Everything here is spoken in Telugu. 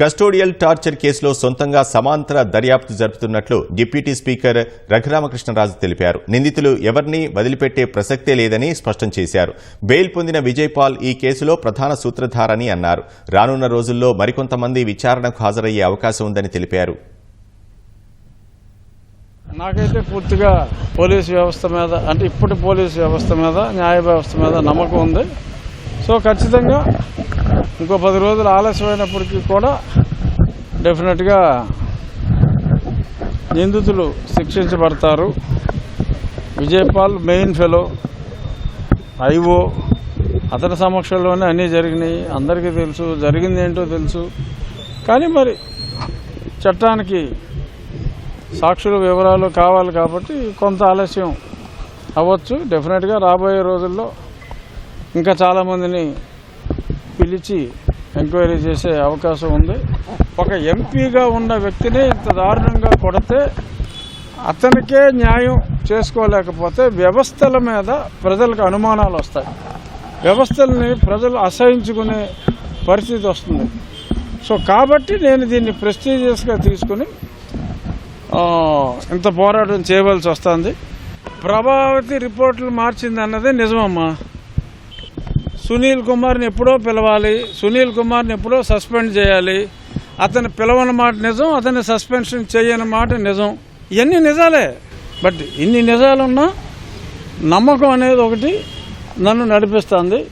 కస్టోడియల్ టార్చర్ కేసులో సొంతంగా సమాంతర దర్యాప్తు జరుపుతున్నట్లు డిప్యూటీ స్పీకర్ రఘురామకృష్ణరాజు తెలిపారు. నిందితులు ఎవరిని వదిలిపెట్టే ప్రసక్తే లేదని స్పష్టం చేశారు. బెయిల్ పొందిన విజయ్ పాల్ ఈ కేసులో ప్రధాన సూత్రధారని అన్నారు. రానున్న రోజుల్లో మరికొంతమంది విచారణకు హాజరయ్యే అవకాశం ఉందని తెలిపారు. నాకైతే పూర్తిగా పోలీస్ వ్యవస్థ మీద అంటే ఇప్పటి పోలీస్ వ్యవస్థ మీద న్యాయ వ్యవస్థ మీద నమ్మకం ఉంది. సో ఖచ్చితంగా ఇంకో పది రోజులు ఆలస్యమైనప్పటికీ కూడా డెఫినెట్గా నిందితులు శిక్షించబడతారు. విజయపాల్ మెయిన్ ఫెలో ఐఓ అతని సమక్షంలోనే అన్నీ జరిగినాయి. అందరికీ తెలుసు జరిగింది ఏంటో తెలుసు. కానీ మరి చట్టానికి సాక్షుల వివరాలు కావాలి కాబట్టి కొంత ఆలస్యం అవ్వచ్చు. డెఫినెట్గా రాబోయే రోజుల్లో ఇంకా చాలామందిని పిలిచి ఎంక్వైరీ చేసే అవకాశం ఉంది. ఒక ఎంపీగా ఉన్న వ్యక్తిని ఇంత దారుణంగా కొడితే అతనికే న్యాయం చేసుకోలేకపోతే వ్యవస్థల మీద ప్రజలకు అనుమానాలు వస్తాయి. వ్యవస్థల్ని ప్రజలు అసహించుకునే పరిస్థితి వస్తుంది. సో కాబట్టి నేను దీన్ని ప్రెస్టీజియస్గా తీసుకుని ఇంత పోరాటం చేయవలసి వస్తుంది. ప్రభావతి రిపోర్టులు మార్చింది అన్నదే నిజమమ్మా. సునీల్ కుమార్ని ఎప్పుడో పిలవాలి సునీల్ కుమార్ని ఎప్పుడో సస్పెండ్ చేయాలి. అతను పిలవని మాట నిజం అతన్ని సస్పెన్షన్ చేయని మాట నిజం. ఇవన్నీ నిజాలే. బట్ ఇన్ని నిజాలున్నా నమ్మకం అనేది ఒకటి నన్ను నడిపిస్తుంది.